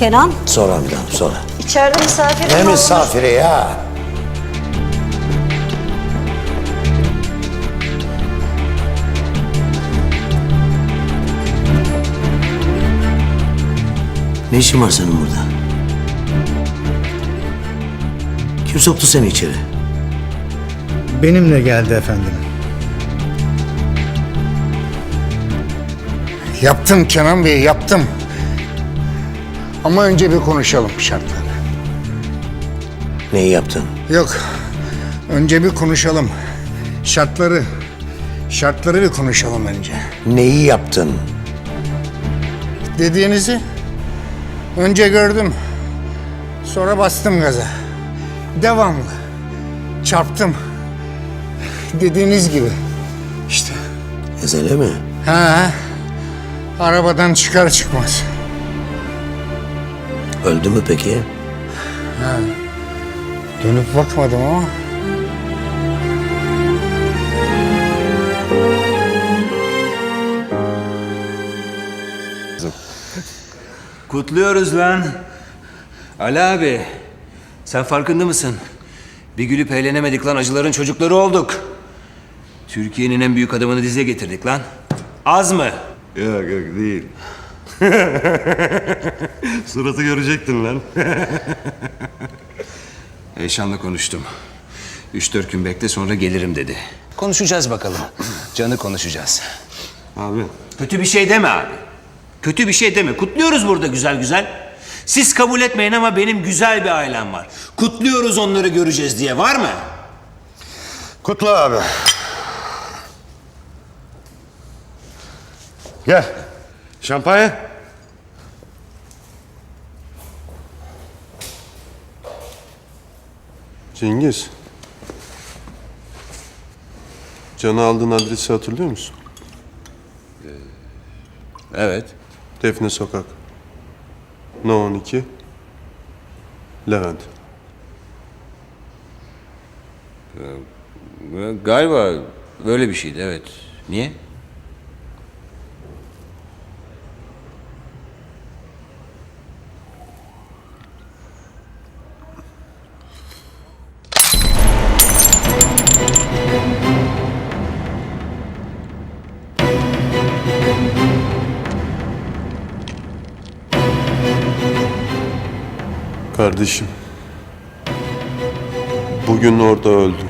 Kenan. Sonra Hamide Hanım sonra. İçeride misafirim Ne misafiri ya? Ne işin var senin burada? Kim soktu seni içeri? Benimle geldi efendim. Yaptım Kenan Bey yaptım. Ama önce bir konuşalım şartları. Neyi yaptın? Yok. Önce bir konuşalım. Şartları. Şartları bir konuşalım önce. Neyi yaptın? Dediğinizi önce gördüm. Sonra bastım gaza. Devamlı. Çarptım. Dediğiniz gibi. İşte. Ezele mi? Ha. Arabadan çıkar çıkmaz. Öldü mü peki? Dönüp bakmadım ama. Kutluyoruz lan. Ali abi, sen farkında mısın? Bir gülüp eğlenemedik lan, acıların çocukları olduk. Türkiye'nin en büyük adamını dize getirdik lan. Az mı? Yok yok değil. Suratı görecektin lan. Eyşan'la konuştum. Üç dört gün bekle sonra gelirim dedi. Konuşacağız bakalım. Canı konuşacağız. Abi Kötü bir şey deme abi. Kötü bir şey deme. Kutluyoruz burada güzel güzel. Siz kabul etmeyin ama benim güzel bir ailem var. Kutluyoruz onları göreceğiz diye. Var mı? kutla abi. Gel. Şampanya. Cengiz. Canı aldığın adresi hatırlıyor musun? Evet. Defne Sokak. No 12. Levent. Galiba böyle bir şeydi evet. Niye? Kardeşim. Bugün orada öldü.